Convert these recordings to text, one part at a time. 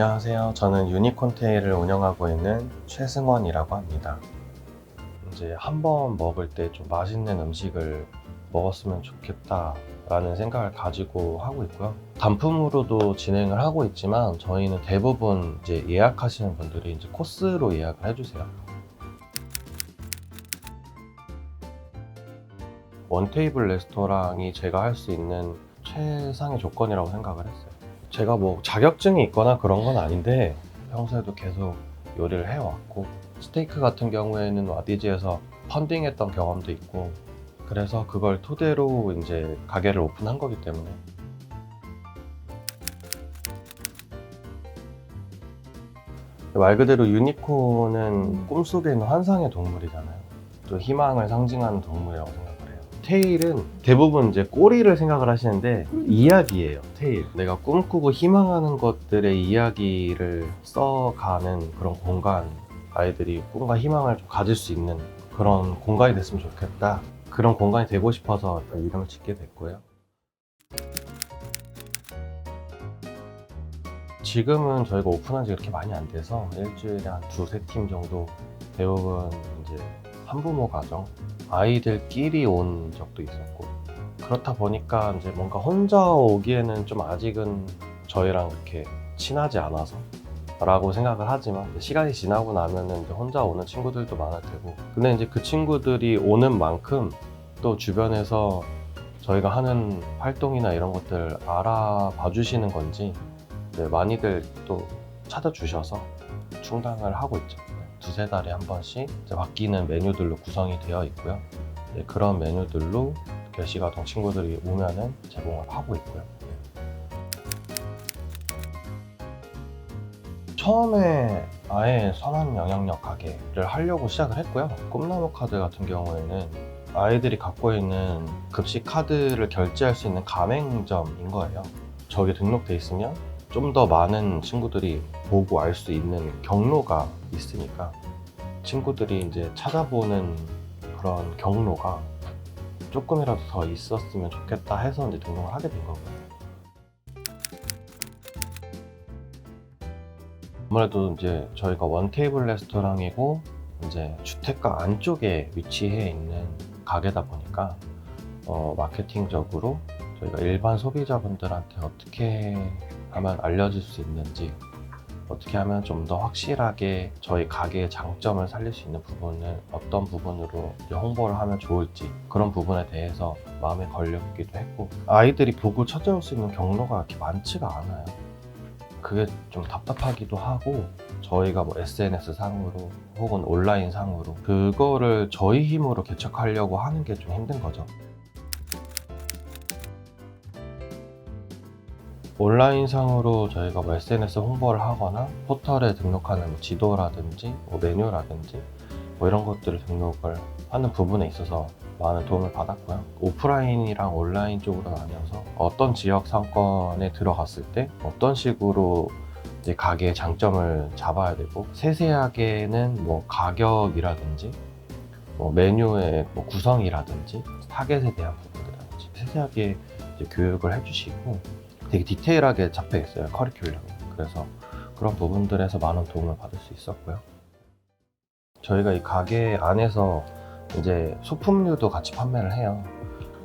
안녕하세요. 저는 유니콘테일을 운영하고 있는 최승원이라고 합니다. 이제 한 번 먹을 때 좀 맛있는 음식을 먹었으면 좋겠다라는 생각을 가지고 하고 있고요. 단품으로도 진행을 하고 있지만 저희는 대부분 이제 예약하시는 분들이 이제 코스로 예약을 해주세요. 원테이블 레스토랑이 제가 할 수 있는 최상의 조건이라고 생각을 했어요. 제가 뭐 자격증이 있거나 그런 건 아닌데 평소에도 계속 요리를 해왔고 스테이크 같은 경우에는 와디즈에서 펀딩했던 경험도 있고 그래서 그걸 토대로 이제 가게를 오픈한 거기 때문에 말 그대로 유니콘은 꿈속에 있는 환상의 동물이잖아요. 또 희망을 상징하는 동물이라고 해요. 테일은 대부분 이제 꼬리를 생각을 하시는데 이야기예요. 테일. 내가 꿈꾸고 희망하는 것들의 이야기를 써가는 그런 공간. 아이들이 꿈과 희망을 좀 가질 수 있는 그런 공간이 됐으면 좋겠다. 그런 공간이 되고 싶어서 그 이름을 짓게 됐고요. 지금은 저희가 오픈한 지 그렇게 많이 안 돼서 일주일에 한 두세 팀 정도 대부분 이제 한부모 가정 아이들끼리 온 적도 있었고 그렇다 보니까 이제 뭔가 혼자 오기에는 좀 아직은 저희랑 그렇게 친하지 않아서 라고 생각을 하지만 시간이 지나고 나면은 이제 혼자 오는 친구들도 많을 테고 근데 이제 그 친구들이 오는 만큼 또 주변에서 저희가 하는 활동이나 이런 것들 알아봐 주시는 건지 많이들 또 찾아주셔서 충당을 하고 있죠. 두세 달에 한 번씩 바뀌는 메뉴들로 구성이 되어 있고요. 네, 그런 메뉴들로 결시가동 친구들이 오면은 제공을 하고 있고요. 처음에 아예 선한 영향력 가게를 하려고 시작을 했고요. 꿈나무 카드 같은 경우에는 아이들이 갖고 있는 급식 카드를 결제할 수 있는 가맹점인 거예요. 저기 등록돼 있으면 좀 더 많은 친구들이 보고 알 수 있는 경로가 있으니까 친구들이 이제 찾아보는 그런 경로가 조금이라도 더 있었으면 좋겠다 해서 이제 등록을 하게 된 거고요. 아무래도 이제 저희가 원테이블 레스토랑이고 이제 주택가 안쪽에 위치해 있는 가게다 보니까 어, 마케팅적으로 저희가 일반 소비자분들한테 어떻게 하면 알려질 수 있는지 어떻게 하면 좀 더 확실하게 저희 가게의 장점을 살릴 수 있는 부분을 어떤 부분으로 홍보를 하면 좋을지 그런 부분에 대해서 마음에 걸렸기도 했고 아이들이 보고 찾아올 수 있는 경로가 그렇게 많지가 않아요. 그게 좀 답답하기도 하고 저희가 뭐 SNS 상으로 혹은 온라인 상으로 그거를 저희 힘으로 개척하려고 하는 게 좀 힘든 거죠. 온라인 상으로 저희가 뭐 SNS 홍보를 하거나 포털에 등록하는 뭐 지도라든지 뭐 메뉴라든지 뭐 이런 것들을 등록을 하는 부분에 있어서 많은 도움을 받았고요. 오프라인이랑 온라인 쪽으로 나뉘어서 어떤 지역 상권에 들어갔을 때 어떤 식으로 이제 가게의 장점을 잡아야 되고 세세하게는 뭐 가격이라든지 뭐 메뉴의 뭐 구성이라든지 타겟에 대한 부분이라든지 세세하게 교육을 해주시고 되게 디테일하게 잡혀 있어요 커리큘럼이. 그래서 그런 부분들에서 많은 도움을 받을 수 있었고요. 저희가 이 가게 안에서 이제 소품류도 같이 판매를 해요.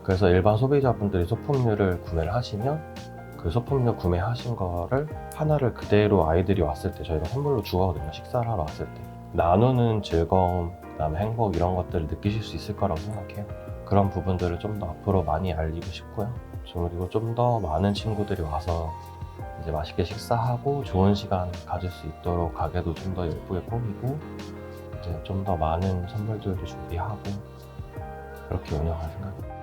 그래서 일반 소비자분들이 소품류를 구매를 하시면 그 소품류 구매하신 거를 하나를 그대로 아이들이 왔을 때 저희가 선물로 주거든요 식사를 하러 왔을 때. 나누는 즐거움 그다음에 행복 이런 것들을 느끼실 수 있을 거라고 생각해요. 그런 부분들을 좀 더 앞으로 많이 알리고 싶고요 좀 그리고 좀 더 많은 친구들이 와서 이제 맛있게 식사하고 좋은 시간 가질 수 있도록 가게도 좀 더 예쁘게 꾸미고 이제 좀 더 많은 선물들도 준비하고 그렇게 운영할 생각입니다.